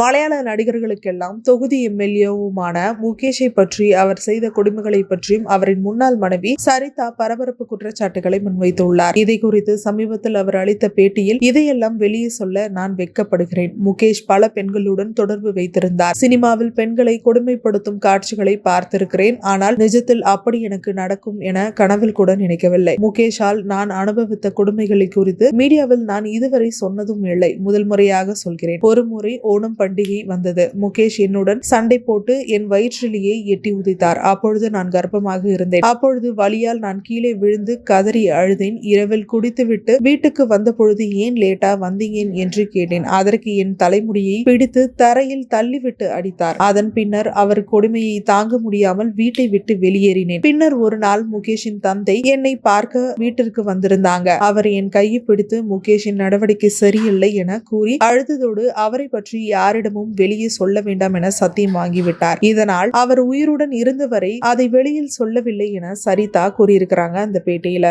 மலையாள நடிகர்களுக்கெல்லாம் தொகுதி எம்எல்ஏவுமான முகேஷை பற்றி அவர் செய்த கொடுமைகளை பற்றியும் அவரின் முன்னாள் மனைவி சரிதா பரபரப்பு குற்றச்சாட்டுகளை முன்வைத்துள்ளார். இதை குறித்து சமீபத்தில் அவர் அளித்த பேட்டியில் இதையெல்லாம் வெளியே சொல்ல நான் வெட்கப்படுகிறேன் முகேஷ் பல பெண்களுடன் தொடர்பு வைத்திருந்தார். சினிமாவில் பெண்களை கொடுமைப்படுத்தும் காட்சிகளை பார்த்திருக்கிறேன். ஆனால் நிஜத்தில் அப்படி எனக்கு நடக்கும் என கனவில் கூட நினைக்கவில்லை. முகேஷால் நான் அனுபவித்த கொடுமைகளை குறித்து மீடியாவில் நான் இதுவரை சொன்னதும் இல்லை. முதல் முறையாக சொல்கிறேன். ஒரு முறை ஓணம் பண்டிகை வந்தது. முகேஷ் என்னுடன் சண்டை போட்டு என் வயிற்றிலேயே எட்டி உதைத்தார். அப்பொழுது நான் கர்ப்பமாக இருந்தேன். அப்பொழுது வழியால் நான் கீழே விழுந்து கதறி அழுதேன். இரவில் குடித்துவிட்டு வீட்டுக்கு வந்த பொழுது ஏன் லேட்டா வந்தீங்க என்று கேட்டேன். அதற்கு என் தலைமுடியை பிடித்து தரையில் தள்ளிவிட்டு அடித்தார். அதன் பின்னர் அவர் கொடுமையை தாங்க முடியாமல் வீட்டை விட்டு வெளியேறினேன். பின்னர் ஒரு நாள் முகேஷின் தந்தை என்னை பார்க்க வீட்டிற்கு வந்திருந்தாங்க. அவர் என் கையை பிடித்து முகேஷின் நடவடிக்கை சரியில்லை என கூறி அழுததோடு அவரை பற்றி யார் யாரிடமும் வெளியே சொல்ல வேண்டாம் என சத்தியம் வாங்கிவிட்டார். இதனால் அவர் உயிருடன் இருந்தவரை அதை வெளியில் சொல்லவில்லை என சரிதா கூறியிருக்கிறாங்க அந்த பேட்டியில.